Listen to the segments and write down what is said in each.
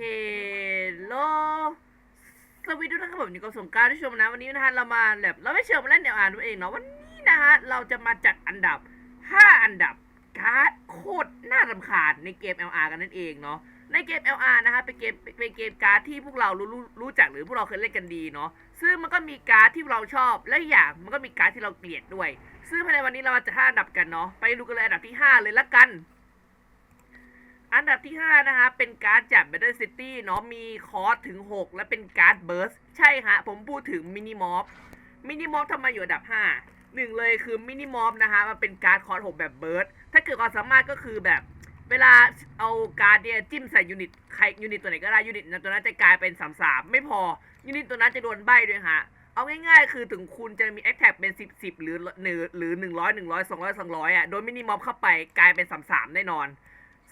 ฮลโลสวัสดีทุกท่านครับผมอยู่กับสงกรารที่ชมนะวันนี้นะฮะเรามาแบบเราไม่เชิญมาเล่นเดี๋ยวอ่านตัวเองเนาะวันนี้นะฮะเราจะมาจัดอันดับ 5 อันดับการ์ดโคตรน่ารำคาญในเกม LR กันนั่นเองเนาะในเกม LR นะฮะเป็นเกมเป็นเกมการ์ดที่พวกเรารู้รู้รู้จักหรือพวกเราเคยเล่นกันดีเนาะซึ่งมันก็มีการ์ดที่เราชอบและอย่างมันก็มีการ์ดที่เราเกลียดด้วย ซึ่งภายในวันนี้เรามาจะห้าอันดับกันเนาะไปดูกันเลยอันดับที่ 5 เลยละกัน อันดับที่ 5 นะคะ เป็นการ์ดจาก Battle City เนาะมีคอร์สถึง 6 และเป็นการ์ดเบิร์สใช่ฮะ ผมพูดถึงมินิมอฟมินิมอฟทำไมอยู่อันดับ 5 หนึ่งเลยคือมินิมอฟนะคะมันเป็นการ์ดคอร์ส6แบบเบิร์สถ้าเกิดความสามารถก็คือแบบเวลาเอาการ์ดเนี่ยจิ้มใส่ยูนิตใครยูนิตตัวไหนก็ได้ยูนิตตัวนั้นจะกลายเป็น3 3ไม่พอยูนิตตัวนั้นจะโดนใบด้วยฮะเอาง่ายๆ คือถึงคุณจะมีแอคแท็กเป็น 10 10 หรือหรือหรือ100 100 200 200อะโดนมินิมอฟเข้าไปกลายเป็น3 3แน่นอน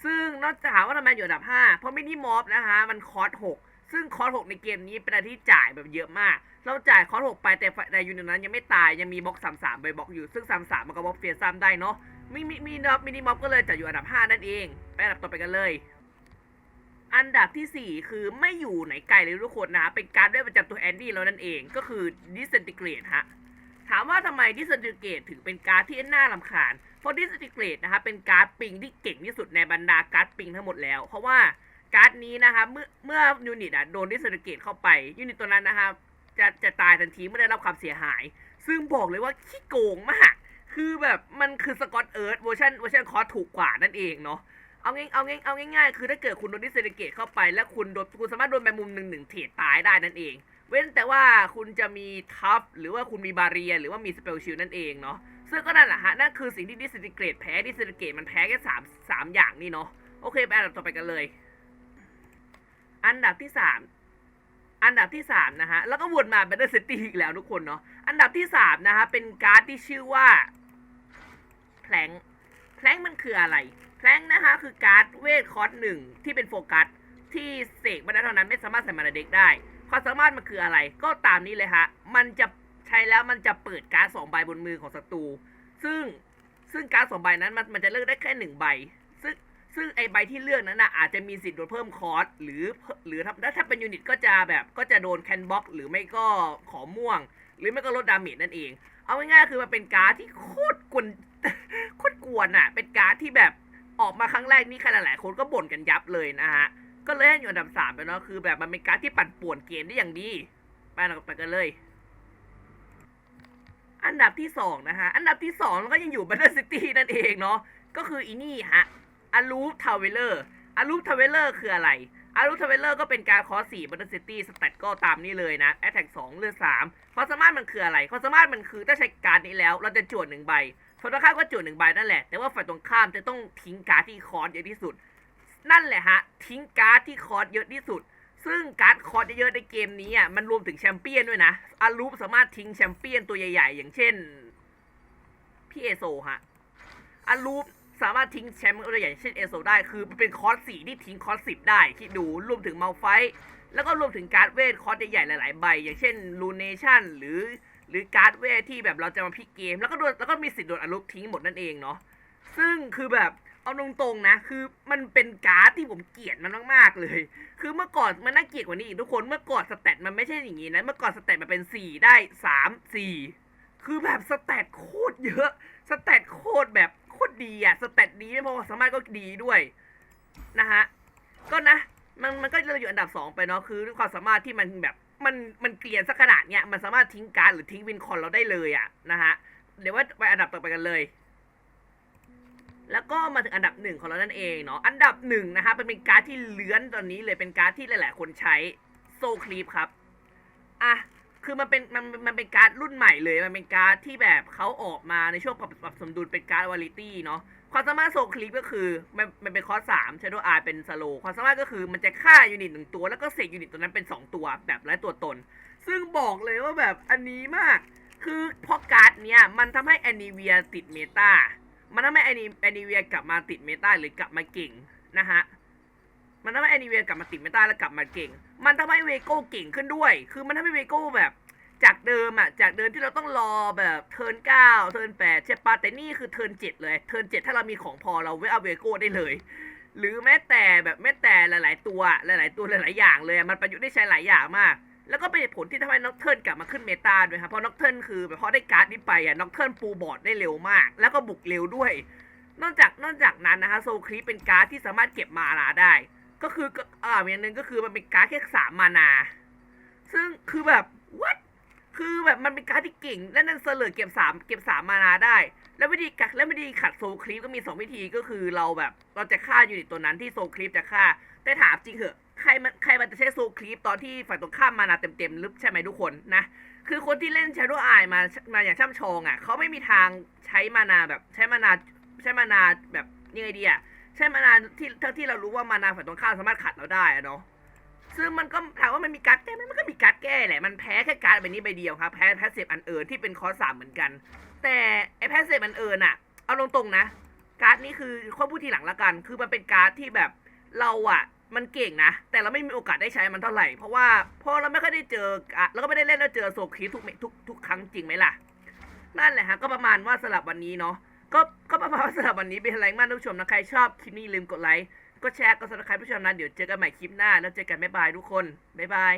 ซึ่งนอกจากถามว่าทำไมอยู่อันดับ 5 เพราะมินิมอฟนะคะ มันคอร์ส6ซึ่งคอร์ส6ในเกมนี้เป็นอะไรที่จ่ายแบบเยอะมาก เราจ่ายคอร์ส6ไปแต่แต่ยูนิตนั้นยังไม่ตายยังมีบล็อก33ใบบล็อกอยู่ซึ่ง33มันก็บล็อกเฟียซ้ำได้เนาะมิมิมินอฟมินิมอฟก็เลยจัดอยู่อันดับ 5 นั่นเอง ไปอันดับต่อไปกันเลย อันดับทีสี่4 คือไม่อยู่ไหนไกลเลยทุกคนนะเป็นการดด้วยประจำตัวแอนดี้แล้วนั่นเองก็คือดิสเซนติเกรดฮะถามว่าทำไมดิสเ n นติเกรดถึงเป็นการ์ดที่น่าลำคาญ เพราะดิสติกเกรดนะคะเป็นการ์ดปิงที่เก่งที่สุดในบรรดาการ์ดปิงทั้งหมดแล้ว เพราะว่าการ์ดนี้นะคะเมื่อเมื่อยูนิตอะโดนดิสติกเกรดเข้าไปยูนิตตัวนั้นนะคะจะจะตายทันทีเมื่อได้รับความเสียหาย ซึ่งบอกเลยว่าขี้โกงมาก คือแบบมันคือสกอตเอิร์ธเวอร์ชันเวอร์ชันคอร์สถูกกว่านั่นเองเนาะเอาง่ายเอาง่ายเอาง่ายๆ คือถ้าเกิดคุณโดนดิสเซนเกตเข้าไป แล้วคุณโดนคุณสามารถโดนแมงมุมหนึ่งหนึ่งเทรดตายได้นั่นเอง เว้นแต่ว่าคุณจะมีทัฟหรือว่าคุณมีบาเรีย หรือว่ามีสเปลชิลนั่นเองเนาะ ซึ่งก็นั่นแหละฮะนั่นคือสิ่งที่ดิสเซนเกตแพ้ดิสเซนเกตมันแพ้แค่สามสามอย่างนี่เนาะโอเคไปอันดับต่อไปกันเลย อันดับที่สามอันดับที่สามนะฮะแล้วก็วนมาเบเ t อร์ซิตี้อีกแล้วทุกคนเนาะอันดับที่สามนะฮะเป็นการ์ดที่ชื่อว่าแพลงแพลงมันคืออะไรแพลงนะคะคือการ์ดเวทคอร์สหนึ่งที่เป็นโฟกัสที่เสกมาได้เท่านั้นไม่สามารถใส่มาในเด็กได้ความสามารถมันคืออะไร ก็ตามนี้เลยฮะมันจะ ใช้แล้วมันจะเปิดการ์ดสองใบบนมือของศัตรู ซึ่งซึ่งการ์ดสองใบนั้นมันมันจะเลือกได้แค่หนึ่งใบ ซึ่งซึ่งไอใบที่เลือกนั้นนะอาจจะมีสิทธิ์โดนเพิ่มคอร์สหรือหรือถ้าถ้าเป็นยูนิตก็จะแบบก็จะโดนแคนบ็อกหรือไม่ก็ขอม่วง หรือไม่ก็ลดดาเมจนั่นเอง เอาง่ายๆคือมันเป็นการ์ดที่โคตรกวนโคตรกวนอะ เป็นการ์ดที่แบบออกมาครั้งแรกนี่ใครหลายๆคนก็บ่นกันยับเลยนะฮะก็เลยให้อยู่อันดับสามไปเนาะคือแบบมันเป็นการ์ดที่ปั่นป่วนเกมได้อย่างดีไปเราไปกันเลย อันดับที่สองนะฮะ อันดับที่สองก็ยังอยู่ Battle City นั่นเองเนาะ ก็คืออีนี่ฮะอารูฟทาวเวลเลอร์อารูฟทาวเวลเลอร์คืออะไรอารูฟทาวเวลเลอร์ก็เป็นการคอร์สสี่ Battle City สแตทก็ตามนี้เลยนะแอตแทกสองเลือดสามความสามารถมันคืออะไรความสามารถมันคือถ้าใช้การดนี้แล้ว เราจะจวดหนึ่งใบฝ่ายตรงข้ามก็จุดหนึ่งใบนั่นแหละ แต่ว่าฝ่ายตรงข้ามจะต้องทิ้งการ์ดที่คอร์สเยอะที่สุด นั่นแหละฮะ ทิ้งการ์ดที่คอร์สเยอะที่สุด ซึ่งการ์ดคอร์สเยอะๆในเกมนี้อะมันรวมถึงแชมเปี้ยนด้วยนะอารูปสามารถทิ้งแชมเปี้ยนตัวใหญ่ ๆ อย่างเช่นพี่เอโซฮะอารูปสามารถทิ้งแชมป์ตัวใหญ่อย่างเช่นเอโซได้คือเป็นคอร์สสี่ที่ทิ้งคอร์สสิบได้คิดดูรวมถึงเมาไฟแล้วก็รวมถึงการ์ดเวทคอร์สใหญ่ๆหลายๆใบ อย่างเช่นลูเนชั่นหรือหรือการ์ดเวทที่แบบเราจะมาพิกเกม แล้วก็โดนแล้วก็มีสิทธิ์โดนอลุกทิ้งหมดนั่นเองเนาะซึ่งคือแบบ เอาตรงๆนะ คือมันเป็นการ์ดที่ผมเกลียดมันมากๆเลย คือเมื่อก่อนมันน่าเกลียดกว่านี้อีกทุกคนเมื่อก่อนสแตทมันไม่ใช่อย่างนี้นะเมื่อก่อนสแตทมันเป็นสี่ได้สามสี่คือแบบสแตทโคตรเยอะ สแตทโคตรแบบโคตรดีอะสแตทดีไม่พอความสามารถก็ดีด้วยนะฮะก็นะ มันมันก็เลยอยู่อันดับสองไปเนาะคือด้วยความสามารถที่มันแบบมันมันเกลียนสักขนาดเนี้ยมันสามารถทิ้งการดหรือทิ้งวินคอนเราได้เลยอะนะฮะเดี๋ยวว่าไปอันดับต่อไปกันเลย แล้วก็มาถึงอันดับหนึ่งของเรานั่นเองเนาะอันดับหนึ่งนะคะเป็นเป็นการ์ดที่เลื้อนตอนนี้เลยเป็นการ์ดที่หลาย ๆ คนใช้โซคลีปครับอะคือมันเป็นมันมันเป็นการ์ดรุ่นใหม่เลยมันเป็นการ์ดที่แบบเขาออกมาในช่วงปรับปรับสมดุลเป็นการ์ดวาลิตี้เนาะความสามารถโซคลิปก็คือมันมันเป็นคอร์สสามช a โดอาร์เป็นสโลความสามารถก็คือมันจะฆ่ายูนิตหนึ่งตัว แล้วก็เสกยูนิตตัวนั้นเป็น 2 ตัวแบบไร้ตัวตน ซึ่งบอกเลยว่าแบบอันนี้มาก คือพราะการ์ดเนี้ยมันทำให้แอนิเวียติดเมตา มันทำให้แอนิแอนิเวียกลับมาติดเมตาหรือกลับมาเก่งนะฮะมันทำให้แอนิเวียกลับมาติดเมตาแล้วกลับมาเก่ง มันทำให้เวโก้เก่งขึ้นด้วย คือมันทำให้เวโก้แบบ จากเดิมอะจากเดิมที่เราต้องรอแบบเทิร์นเก้าเทิร์นแปดใช่ปะแต่นี่คือเทิร์นเจ็ดเลย เทิร์นเจ็ดถ้าเรามีของพอเราเวเอาเวโก้ได้เลย หรือแม้แต่แบบแม้แต่หลาย ๆ ตัวหลาย ๆ ตัวหลาย ๆ อย่างเลยมันประยุกต์ได้ใช้หลายอย่างมาก แล้วก็เป็นเหตุผลที่ทำให้น็อกเทิร์นกลับมาขึ้นเมตาด้วยครับเพราะน็อกเทิร์นคือพอได้การ์ดนี้ไปอะน็อกเทิร์นปูบอร์ดได้เร็วมาก แล้วก็บุกเร็วด้วย นอกจากนอกจากนั้นนะคะโซครีเป็นการ์ดที่สามารถเก็บมานาได้ ก็คืออ่าอย่างหนึ่งก็คือมันเป็นการ์ดแค่สามมานา ซึ่งคือแบบ what คือแบบมันเป็นการ์ดที่เก่ง และนั่นเสลอเก็บสามเก็บสามมานาได้ แล้ววิธีกักและวิธีขัดโซคลิปก็มีสองวิธีก็คือเราแบบเราจะฆ่ายูนิตตัวนั้นที่โซคลิปจะฆ่าแต่ถามจริงเหอะใครมันใครมันจะใช้โซ คลิปตอนที่ฝ่ายตรงข้ามมานาเต็มๆหรือใช่ไหมทุกคนนะ คือคนที่เล่น Shadow Eye มามาอย่างช่ำชองอะเขาไม่มีทางใช้มานาแบบใช้มานาใช้มานาแบบยังไงดีอะใช้มานาที่เท่าที่เรารู้ว่ามานาฝ่ายตรงข้ามสามารถขัดเราได้อะเนาะซึ่งมันก็ถามว่ามันมีการ์ดแก้ไหมมันก็มีการ์ดแก้แหละ มันแพ้แค่การ์ดใบนี้ใบเดียวครับ แพ้แพสเซฟอันเอิญที่เป็นคอสสามเหมือนกัน แต่ไอแพสเซฟอันเอิญอะ เอาตรงๆนะ การ์ดนี้คือข้อพูดทีหลังละกัน คือมันเป็นการ์ดที่แบบเราอะ มันเก่งนะ แต่เราไม่มีโอกาสได้ใช้มันเท่าไหร่ เพราะว่าพอเราไม่ค่อยได้เจออะเราก็ไม่ได้เล่นแล้วเจอโซคีทุกเมทุกทุกครั้งจริงไหมล่ะ นั่นแหละฮะ ก็ประมาณว่าสลับวันนี้เนาะ ก็ก็ประมาณว่าสลับวันนี้เป็นอะไรมากทุกชมนะ ใครชอบคลิปนี้ลืมกดไลค์ ก็แชร์ก็สนับสนุนผู้ชมนะ เดี๋ยวเจอกันใหม่คลิปหน้า แล้วเจอกันบ๊ายบายทุกคน บ๊ายบาย